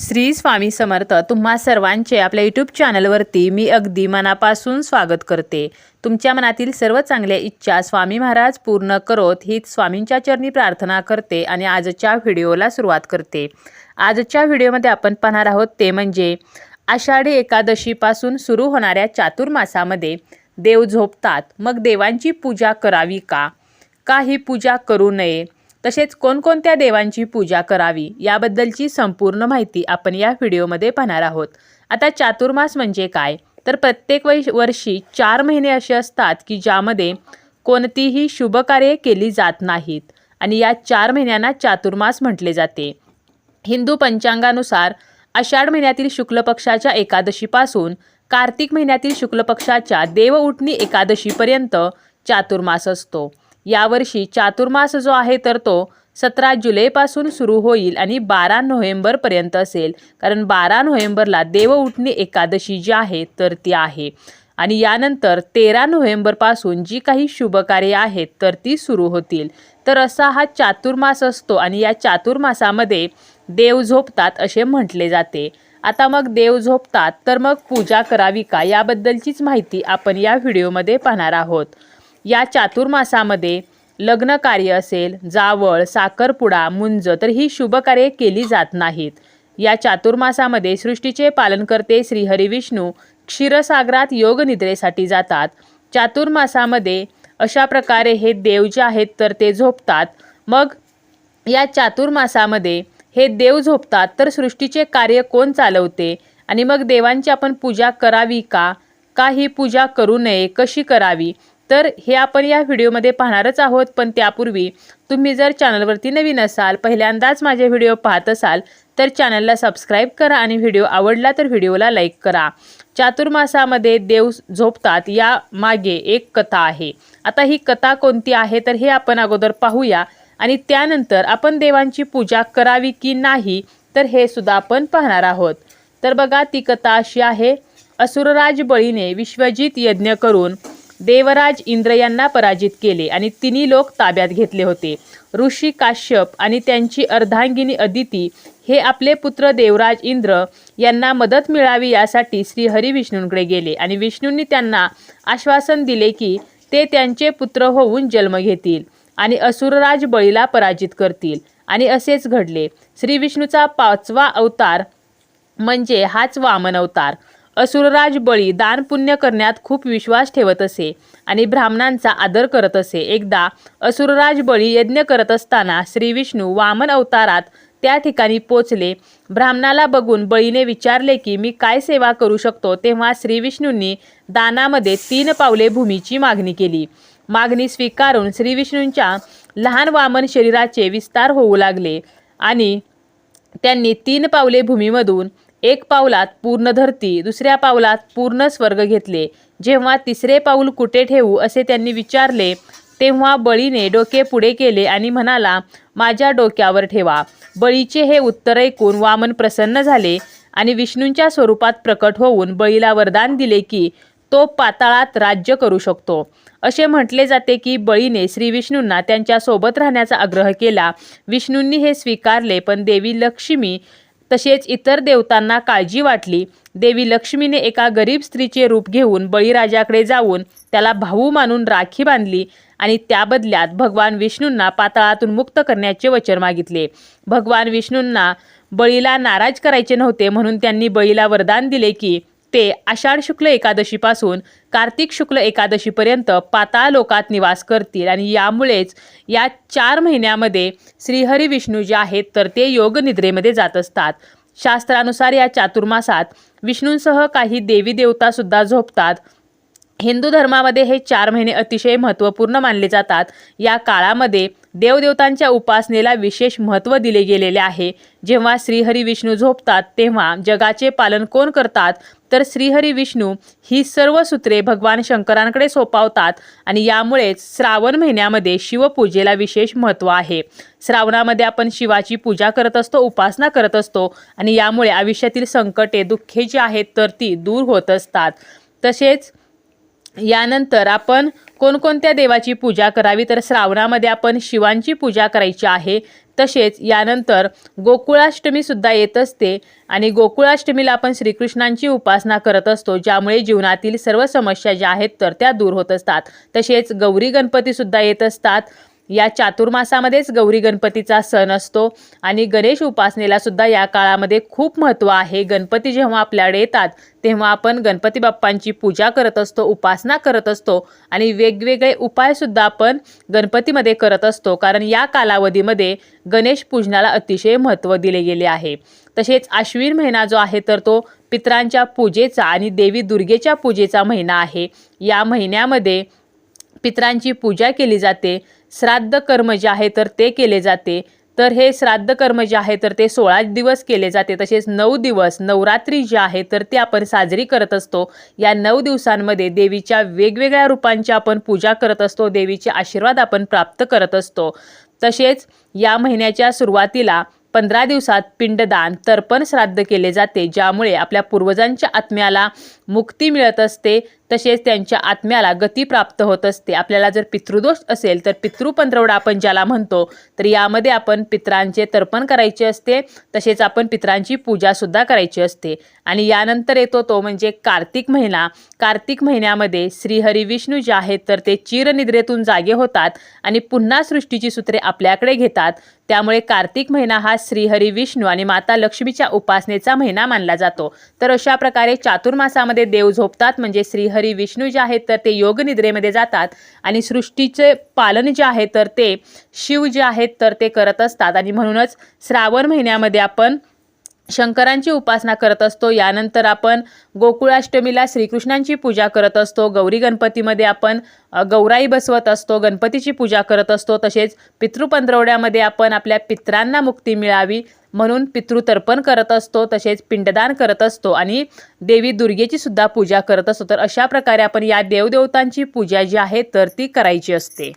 श्री स्वामी समर्थ तुम्हा सर्वांचे आपल्या यूट्यूब चॅनलवरती मी अगदी मनापासून स्वागत करते. तुमच्या मनातील सर्व चांगल्या इच्छा स्वामी महाराज पूर्ण करोत हीच स्वामींच्या चरणी प्रार्थना करते आणि आजच्या व्हिडिओला सुरुवात करते. आजच्या व्हिडिओमध्ये आपण पाहणार आहोत ते म्हणजे आषाढी एकादशीपासून सुरू होणाऱ्या चातुर्मासामध्ये देव झोपतात. मग देवांची पूजा करावी का? का ही पूजा करू नये. तसेच कोणकोणत्या देवांची पूजा करावी याबद्दलची संपूर्ण माहिती आपण या व्हिडिओमध्ये पाहणार आहोत. आता चातुर्मास म्हणजे काय? तर प्रत्येक वै वर्षी चार महिने असे असतात की ज्यामध्ये कोणतीही शुभकार्ये केली जात नाहीत आणि या चार महिन्यांना चातुर्मास म्हटले जाते. हिंदू पंचांगानुसार आषाढ महिन्यातील शुक्ल पक्षाच्या एकादशीपासून कार्तिक महिन्यातील शुक्ल पक्षाच्या देवउठणी एकादशीपर्यंत चातुर्मास असतो. यावर्षी चातुर्मास जो आहे तर तो सतरा जुलैपासून सुरू होईल आणि बारा नोव्हेंबरपर्यंत असेल. कारण बारा नोव्हेंबरला देव उठणी एकादशी जी आहे तर ती आहे. आणि यानंतर तेरा नोव्हेंबरपासून जी काही शुभकार्ये आहेत तर ती सुरू होतील. तर असा हा चातुर्मास असतो आणि या चातुर्मासामध्ये देव झोपतात असे म्हटले जाते. आता मग देव झोपतात तर मग पूजा करावी का? याबद्दलचीच माहिती आपण या व्हिडिओमध्ये पाहणार आहोत. या चातुर्मासामध्ये लग्न कार्य असेल जावळ साखरपुडा मुंज तर ही शुभकार्ये केली जात नाहीत. या चातुर्मासामध्ये सृष्टीचे पालनकर्ते श्रीहरी विष्णू क्षीरसागरात योगनिद्रेसाठी जातात. चातुर्मासामध्ये अशा प्रकारे हे देव जे आहेत तर ते झोपतात. मग या चातुर्मासामध्ये हे देव झोपतात तर सृष्टीचे कार्य कोण चालवते? आणि मग देवांची आपण पूजा करावी का? का ही पूजा करू नये? कशी करावी? तर हे आपण या व्हिडिओमध्ये पाहणारच आहोत. पण त्यापूर्वी तुम्ही जर चॅनलवरती नवीन असाल पहिल्यांदाच माझे व्हिडिओ पाहत असाल तर चॅनलला सबस्क्राईब करा आणि व्हिडिओ आवडला तर व्हिडिओला लाईक करा. चातुर्मासामध्ये देव झोपतात या मागे एक कथा आहे. आता ही कथा कोणती आहे तर हे आपण अगोदर पाहूया आणि त्यानंतर आपण देवांची पूजा करावी की नाही तर हे सुद्धा आपण पाहणार आहोत. तर बघा ती कथा अशी आहे. असुरराज बळीने विश्वजित यज्ञ करून देवराज इंद्र यांना पराजित केले आणि तिन्ही लोक ताब्यात घेतले होते. ऋषी काश्यप आणि त्यांची अर्धांगिनी अदिती हे आपले पुत्र देवराज इंद्र यांना मदत मिळावी यासाठी श्री हरी विष्णूंकडे गेले आणि विष्णूंनी त्यांना आश्वासन दिले की ते त्यांचे पुत्र होऊन जन्म घेतील आणि असुरराज बळीला पराजित करतील. आणि असेच घडले. श्री विष्णूचा पाचवा अवतार म्हणजे हाच वामन अवतार. असुरराज बळी दान पुण्य करण्यात खूप विश्वास ठेवत असे आणि ब्राह्मणांचा आदर करत असे. एकदा असुरराज बळी यज्ञ करत असताना श्री विष्णू वामन अवतारात त्या ठिकाणी पोचले. ब्राह्मणाला बघून बळीने विचारले की मी काय सेवा करू शकतो? तेव्हा श्री विष्णूंनी दानामध्ये तीन पावले भूमीची मागणी केली. मागणी स्वीकारून श्री विष्णूंच्या लहान वामन शरीराचे विस्तार होऊ लागले आणि त्यांनी तीन पावले भूमीमधून एक पावलात पूर्ण धरती दुसऱ्या पावलात पूर्ण स्वर्ग घेतले. जेव्हा तिसरे पाऊल कुठे ठेवू असे त्यांनी विचारले तेव्हा बळीने डोके पुढे केले आणि म्हणाला माझ्या डोक्यावर ठेवा. बळीचे हे उत्तर ऐकून वामन प्रसन्न झाले आणि विष्णूंच्या स्वरूपात प्रकट होऊन बळीला वरदान दिले की तो पाताळात राज्य करू शकतो. असे म्हटले जाते की बळीने श्री विष्णूंना त्यांच्यासोबत राहण्याचा आग्रह केला. विष्णूंनी हे स्वीकारले पण देवी लक्ष्मी तसेच इतर देवतांना काळजी वाटली. देवी लक्ष्मीने एका गरीब स्त्रीचे रूप घेऊन बळीराजाकडे जाऊन त्याला भाऊ मानून राखी बांधली आणि त्या बदल्यात भगवान विष्णूंना पाताळातून मुक्त करण्याचे वचन मागितले. भगवान विष्णूंना बळीला नाराज करायचे नव्हते म्हणून त्यांनी बळीला वरदान दिले की ते आषाढ शुक्ल एकादशीपासून कार्तिक शुक्ल एकादशीपर्यंत पाताळ लोकात निवास करतील. आणि यामुळेच या चार महिन्यामध्ये श्रीहरी विष्णू जे आहेत तर ते योगनिद्रेमध्ये जात असतात. शास्त्रानुसार या चातुर्मासात विष्णूंसह काही देवी देवतासुद्धा झोपतात. हिंदू धर्मामध्ये हे चार महिने अतिशय महत्त्वपूर्ण मानले जातात. या काळामध्ये देवदेवतांच्या उपासनेला विशेष महत्त्व दिले गेलेले आहे. जेव्हा श्रीहरी विष्णू झोपतात तेव्हा जगाचे पालन कोण करतात? तर श्रीहरी विष्णू ही सर्व सूत्रे भगवान शंकरांकडे सोपावतात आणि यामुळेच श्रावण महिन्यामध्ये शिवपूजेला विशेष महत्त्व आहे. श्रावणामध्ये आपण शिवाची पूजा करत असतो उपासना करत असतो आणि यामुळे आयुष्यातील संकटे दुःखे जी आहेत तर ती दूर होत असतात. तसेच यानंतर आपण कोणकोणत्या देवाची पूजा करावी? तर श्रावणामध्ये आपण शिवांची पूजा करायची आहे. तसेच यानंतर गोकुळाष्टमीसुद्धा येत असते आणि गोकुळाष्टमीला आपण श्रीकृष्णांची उपासना करत असतो ज्यामुळे जीवनातील सर्व समस्या ज्या आहेत तर त्या दूर होत असतात. तसेच गौरी गणपतीसुद्धा येत असतात. या चातुर्मासामध्येच गौरी गणपतीचा सण असतो आणि गणेश उपासनेला सुद्धा या काळामध्ये खूप महत्त्व आहे. गणपती जेव्हा आपल्याकडे येतात तेव्हा आपण गणपती बाप्पांची पूजा करत असतो उपासना करत असतो आणि वेगवेगळे उपायसुद्धा आपण गणपतीमध्ये करत असतो. कारण या कालावधीमध्ये गणेश पूजनाला अतिशय महत्त्व दिले गेले आहे. तसेच आश्विन महिना जो आहे तर तो पितरांच्या पूजेचा आणि देवी दुर्गेच्या पूजेचा महिना आहे. या महिन्यामध्ये पित्रांची पूजा केली जाते. श्राद्ध कर्म जे आहे तर ते केले जाते. तर हे श्राद्ध कर्म जे आहे तर ते सोळा दिवस केले जाते. तसेच नऊ दिवस नवरात्री जे आहे तर ते आपण साजरी करत असतो. या नऊ दिवसांमध्ये देवीच्या वेगवेगळ्या रूपांची आपण पूजा करत असतो. देवीचे आशीर्वाद आपण प्राप्त करत असतो. तसेच या महिन्याच्या सुरुवातीला पंधरा दिवसात पिंडदान तर्पण श्राद्ध केले जाते ज्यामुळे आपल्या पूर्वजांच्या आत्म्याला मुक्ती मिळत असते. तसेच त्यांच्या आत्म्याला गती प्राप्त होत असते. आपल्याला जर पितृदोष असेल तर पितृपंधरवडा आपण ज्याला म्हणतो तर यामध्ये आपण पितरांचे तर्पण करायचे असते. तसेच आपण पितरांची पूजासुद्धा करायची असते. आणि यानंतर येतो तो म्हणजे कार्तिक महिना. कार्तिक महिन्यामध्ये श्रीहरी विष्णू जे आहेत तर ते चिरनिद्रेतून जागे होतात आणि पुन्हा सृष्टीची सूत्रे आपल्याकडे घेतात. त्यामुळे कार्तिक महिना हा श्रीहरी विष्णू आणि माता लक्ष्मीच्या उपासनेचा महिना मानला जातो. तर अशा प्रकारे चातुर्मासामध्ये देव झोपतात म्हणजे श्रीहरी विष्णू जे आहेत तर ते योगनिद्रेमध्ये जातात आणि सृष्टीचे पालन जे आहे तर ते शिव जे आहेत तर ते करत असतात. आणि म्हणूनच श्रावण महिन्यामध्ये आपण शंकरांची उपासना करत असतो. यानंतर आपण गोकुळाष्टमीला श्रीकृष्णांची पूजा करत असतो. गौरी गणपतीमध्ये आपण गौराई बसवत असतो. गणपतीची पूजा करत असतो. तसेच पितृपंधरवड्यामध्ये आपण आपल्या पित्रांना मुक्ती मिळावी म्हणून पितृतर्पण करत असतो. तसेच पिंडदान करत असतो आणि देवी दुर्गेची सुद्धा पूजा करत असतो. तर अशा प्रकारे आपण या देवदेवतांची पूजा जी आहे तर ती करायची असते.